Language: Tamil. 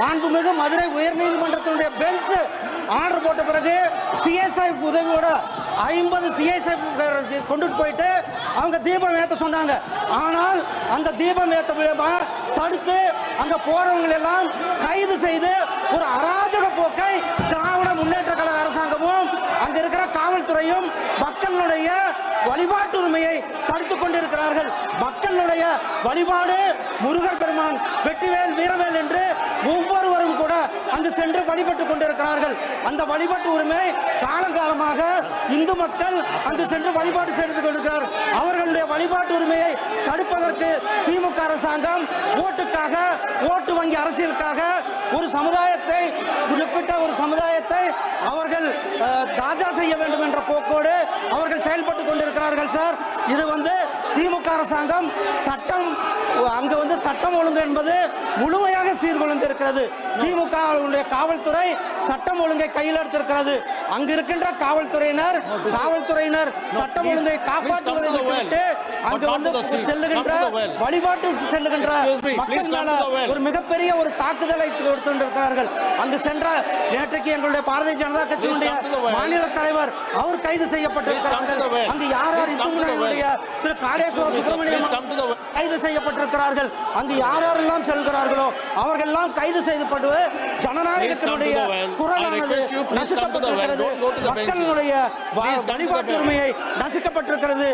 மாண்புமிகு மதுரை உயர்நீதிமன்றத்தினுடைய பெஞ்ச் ஆர்டர் போட்ட பிறகு சிஎஸ்ஐ உதவியோட ஐம்பது சிஎஸ்ஐ கொண்டுட்டு போயிட்டு அவங்க தீபம் ஏற்ற சொன்னாங்க. ஆனால் அந்த தீபம் ஏற்ற விழாவை தடுத்து அங்க போறவங்களை எல்லாம் கைது செய்து ஒரு அராஜக போக்கை திராவிட முன்னேற்ற கழக அரசாங்கமும் அங்க இருக்கிற காவல்துறையும் மக்களுடைய வழிபாட்டு உரிமையை தடுத்துக் கொண்டிருக்கிறார்கள். மக்களுடைய வழிபாடு முருகர் பெருமான் வெற்றிவேல் வீரவேல் என்று அங்கு சென்று வழிபட்டுக் கொண்டிருக்கிறார்கள். அந்த வழிபாட்டு உரிமை காலங்காலமாக இந்து மக்கள் அங்கு சென்று வழிபாடு செய்து கொண்டிருக்கிறார். அவர்களுடைய வழிபாட்டு உரிமையை தடுப்பதற்கு திமுக அரசாங்கம் ஓட்டுக்காக ஓட்டு வங்கி அரசியலுக்காக ஒரு சமுதாயத்தை குறிப்பிட்ட ஒரு சமுதாயத்தை அவர்கள் தாஜா செய்ய வேண்டும் என்ற போக்கோடு அவர்கள் செயல்பட்டு கொண்டிருக்கிறார்கள் சார். இது வந்து திமுக அரசாங்கம் சட்டம் அங்கு வந்து சட்டம் ஒழுங்கு என்பது முழுமையாக சீர்குலைந்திருக்கிறது திமுக காவல்துறை சட்டம் ஒழுங்கை கையில் எடுத்திருக்கிறது. அங்கு இருக்கின்ற காவல்துறையினர் காவல்துறையினர் சட்டம் ஒழுங்கை காப்பாற்றுவதை விட்டுவிட்டு அங்கு வந்து செல்லுகின்ற வழிபாட்டு செல்லுகின்ற மக்கள் மேல ஒரு மிகப்பெரிய ஒரு தாக்குதலை கொடுத்திருக்கிறார்கள். அங்கு சென்ற நேற்றைக்கு எங்களுடைய பாரதிய ஜனதா கட்சியினுடைய மாநில தலைவர் அவர் கைது செய்யப்பட்டிருக்கிறார்கள். அங்கு யார் யார் திரு காடேஸ்வர. சுப்பிரமணியம். கைது செய்யப்பட்டிருக்கிறார்கள் அங்கு யார் யாரெல்லாம் செல்கிறார்களோ அவர்கள் எல்லாம் கைது செய்யப்படுவது ஜனநாயகத்தினுடைய குரலானது. நசுக்கப்பட்டிருக்கிறது. மக்களுடைய வழிபாட்டு. உரிமையை நசுக்கப்பட்டிருக்கிறது